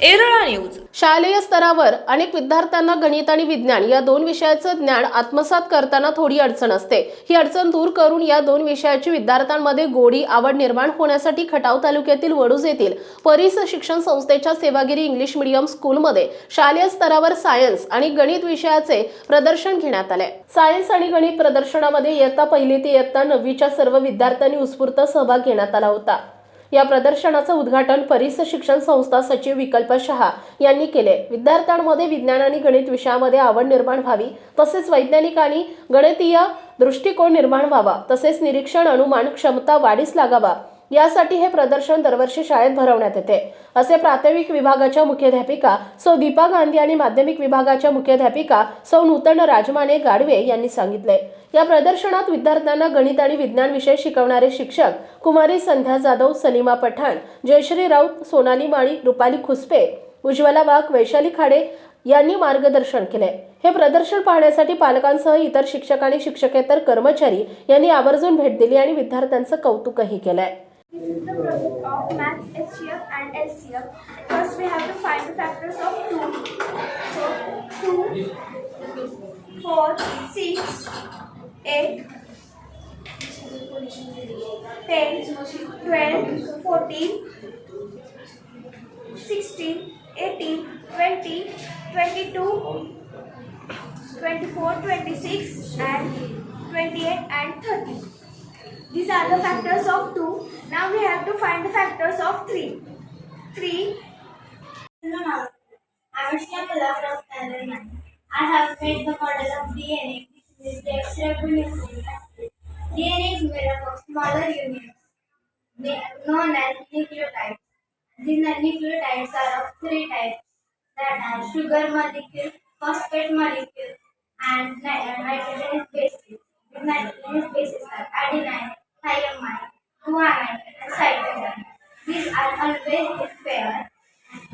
Erala news शालेय स्तरावर अनेक विद्यार्थ्यांना गणित आणि विज्ञान या दोन विषयाचं ज्ञान आत्मसात करताना थोडी अडचण असते. ही अडचण दूर करून या दोन विषयाची विद्यार्थ्यांमध्ये गोडी आवड निर्माण होण्यासाठी खटाव तालुक्यातील वडूज येथील परिस शिक्षण संस्थेच्या सेवागिरी इंग्लिश मीडियम स्कूलमध्ये शालेय स्तरावर सायन्स आणि गणित विषयाचे प्रदर्शन घेण्यात आले. सायन्स आणि गणित प्रदर्शनामध्ये इयत्ता पहिली ते इयत्ता नववीच्या सर्व विद्यार्थ्यांनी उत्स्फूर्त सहभाग घेण्यात आला होता. या प्रदर्शनाचं उद्घाटन परिस शिक्षण संस्था सचिव विकल्प शहा यांनी केले. विद्यार्थ्यांमध्ये विज्ञान आणि गणित विषयामध्ये आवड निर्माण व्हावी तसेच वैज्ञानिक आणि गणितीय दृष्टिकोन निर्माण व्हावा तसेच निरीक्षण अनुमान क्षमता वाढीस लागावा. यासाठी हे प्रदर्शन दरवर्षी शाळेत भरवण्यात येते. असे प्राथमिक विभागाच्या मुख्याध्यापिका सौ दीपा गांधी आणि माध्यमिक विभागाच्या मुख्याध्यापिका सौ नूतन राजमाने गाडवे यांनी सांगितले. या प्रदर्शनात विद्यार्थ्यांना गणित आणि विज्ञान विषय शिकवणारे शिक्षक कुमारी संध्या जाधव सलीमा पठाण जयश्री राऊत सोनाली माळी रुपाली खुसपे उज्ज्वला वाघ वैशाली खाडे यांनी मार्गदर्शन केले. हे प्रदर्शन पाहण्यासाठी पालकांसह इतर शिक्षक आणि शिक्षकेतर कर्मचारी यांनी आवर्जून भेट दिली आणि विद्यार्थ्यांचं कौतुकही केलंय. Is the product of maths, SCF and LCF. First we have to find the factors of 2. So 2, 4, 6, 8, 10, 12, 14, 16, 18, 20, 22, 24, 26 and 28 and 30. These are the factors of 2. Now we have to find the factors of 3. 3. I'm a Shyamala from standard 9. I have made the model of DNA, which is the extrapolynucleic acid. DNA is made up of smaller units known as nucleotides. These nucleotides are of three types that are sugar molecule, phosphate molecule, and uh, nitrogenous bases. These nitrogenous bases are adenine,